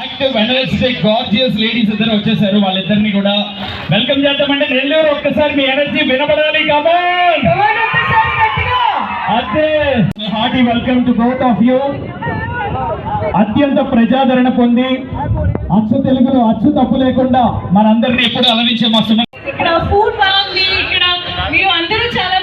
Active energetic gorgeous ladies ఇద్దరు వచ్చేసారు. వాళ్ళిద్దరిని కూడా వెల్కమ్ చేద్దామంటే నెల్లూరు ఒక్కసారి మీ ఎనర్జీ వినపడాలి కమాన్ అదే hearty welcome to both of you అత్యంత ప్రజాదరణ పొంది అచ్చు తెలుగులో అచ్చు తప్పు లేకుండా మనందరినీ ఎప్పుడు అలరించే మా సుమ ఇక్కడ ఫుడ్ బాగుంది ఇక్కడ మీరు అందరూ చాలా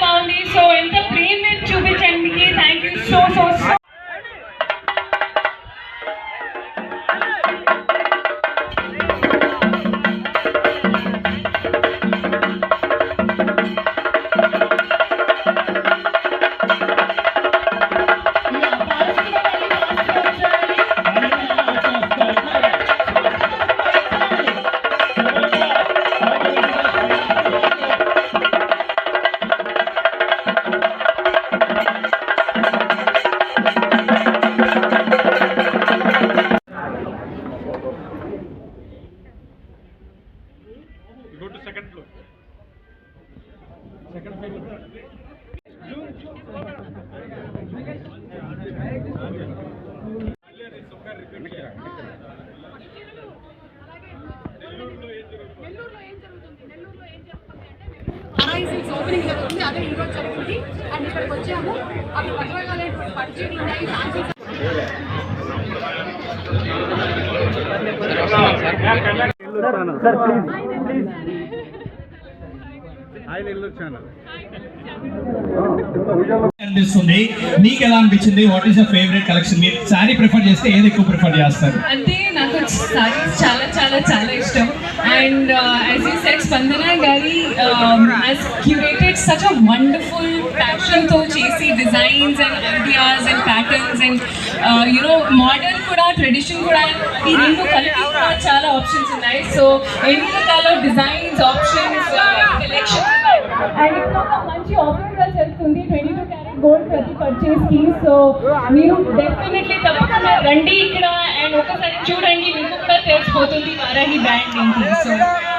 Second floor. ఓపెనింగ్ జరుగుతుంది అదే ఈరోజు జరుగుతుంది అండ్ ఇక్కడికి వచ్చాము. అవి రకరకాలైనటువంటి పరిచయం ఉన్నాయి. అనిపిస్తుంది నీకు ఎలా అనిపించింది? What is your favourite collection మీరు శారీ ప్రిఫర్ చేస్తే ఏది ఎక్కువ ప్రిఫర్ చేస్తారు? అంటే నాకు సారీస్ చాలా చాలా చాలా ఇష్టం. And as you set Spandana గారి as curated such a wonderful ప్యాషన్తో చేసి designs and ideas and patterns and you know modern కూడా ట్రెడిషన్ కూడా ఈ రెండు కలిపి కూడా చాలా ఆప్షన్స్ ఉన్నాయి. సో ఎన్ని రకాల డిజైన్స్ ఆప్షన్స్ కలెక్షన్స్ అండ్ ఇప్పుడు ఒక మంచి ఆఫర్ కూడా జరుగుతుంది. ట్వంటీ టూ క్యారెట్ గోల్డ్ ప్రతి పర్చేస్కి సో మీరు డెఫినెట్లీ తప్పకుండా రండి ఇక్కడ అండ్ ఒకసారి చూడండి. మీకు కూడా తెలిసిపోతుంది వారాహి బ్యాండ్ ఏంటి. So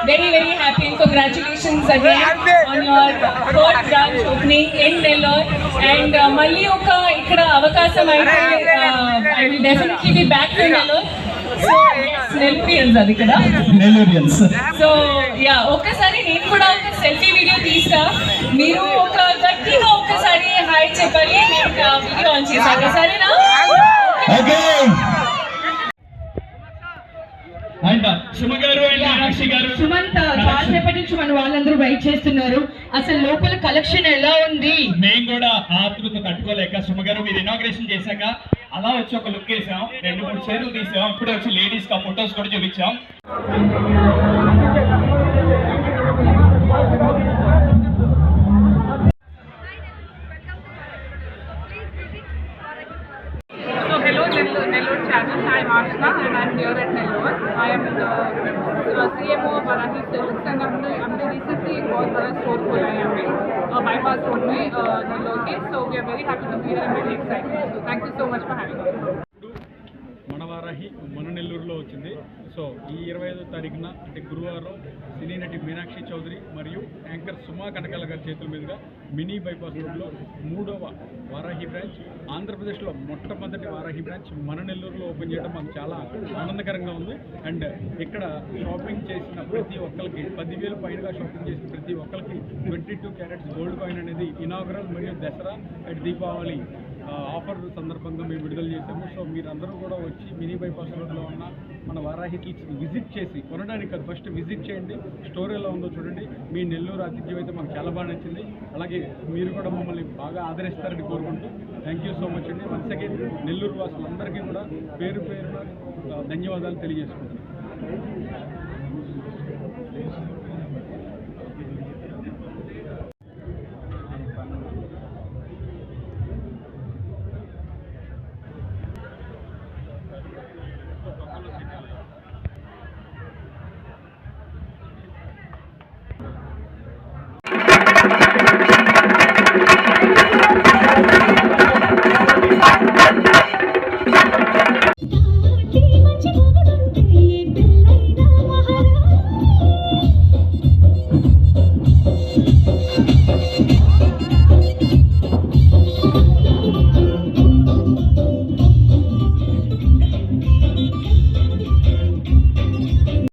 very very happy and congratulations again on your third branch opening in Nellore and మళ్ళీ ఒక ఇక్కడ అవకాశం అయితే I will definitely be back to Nellore so నెల్పియన్స్ అది ఇక్కడ. నెల్లూరియన్స్ సో యా ఒక్కసారి నేను కూడా ఒక సెల్ఫీ వీడియో తీస్తా. మీరు ఒక గట్టిగా ఒక్కసారి హాయ్ చెప్పాలి నేను వీడియో ఆన్ చేశాక సరేనా? ఓకే అంట. సుమ గారు అండ్ మీనాక్షి గారు. సుమంత్ చాలా సేపటి నుంచి మన వాళ్ళందరూ వెయిట్ చేస్తున్నారు. అసలు లోపల కలెక్షన్ ఎలా ఉంది? మేము కూడా ఆతృత తట్టుకోలేక సుమగారు మీరు ఇనాగ్రేషన్ చేశాక అలా వచ్చి ఒక లుక్ వేసాం. రెండు మూడు చీరలు తీసాం. ఇప్పుడు వచ్చి లేడీస్ కా ఫొటోస్ కూడా చూపించాం. Nellore, Nellore channel. I am Ashna and I am here at Nellore. I am the uh, CMO of Varahi Silks and हमने हमने recently एक बहुत बड़ा store खोला है यहाँ पे uh, bypass road में uh, Nellore के. So we are very happy to be here and very excited. So thank you so much for having us. మన వారాహి మన నెల్లూరులో వచ్చింది. సో ఈ ఇరవై ఐదో తారీఖున అంటే గురువారం సినీ నటి మీనాక్షి చౌదరి మరియు యాంకర్ సుమా కనకాల గారి చేతుల మీదుగా మినీ బైపాస్ రోడ్లో మూడవ వారాహి బ్రాంచ్ ఆంధ్రప్రదేశ్లో మొట్టమొదటి వారాహి బ్రాంచ్ మన నెల్లూరులో ఓపెన్ చేయడం మాకు చాలా ఆనందకరంగా ఉంది. అండ్ ఇక్కడ షాపింగ్ చేసిన ప్రతి ఒక్కరికి పదివేలు పైనగా షాపింగ్ చేసిన ప్రతి ఒక్కరికి twenty two carats gold coin అనేది ఇనాగరల్ మరియు దసరా అండ్ దీపావళి ఆఫర్ సందర్భంగా విడుదల చేశాము. సో మీరందరూ కూడా వచ్చి మినీ బైపాస్ రోడ్లో ఉన్న మన వారాహి కిడ్స్ని విజిట్ చేసి కొనడానికి కాదు ఫస్ట్ విజిట్ చేయండి. స్టోర్ ఎలా ఉందో చూడండి. మీ నెల్లూరు ఆతిథ్యం అయితే మాకు చాలా బాగా నచ్చింది. అలాగే మీరు కూడా మమ్మల్ని బాగా ఆదరిస్తారని కోరుకుంటూ థ్యాంక్ యూ సో మచ్ అండి. వన్స్ అగైన్ నెల్లూరు వాసులందరికీ కూడా పేరు పేరున ధన్యవాదాలు తెలియజేసుకుంటున్నాను.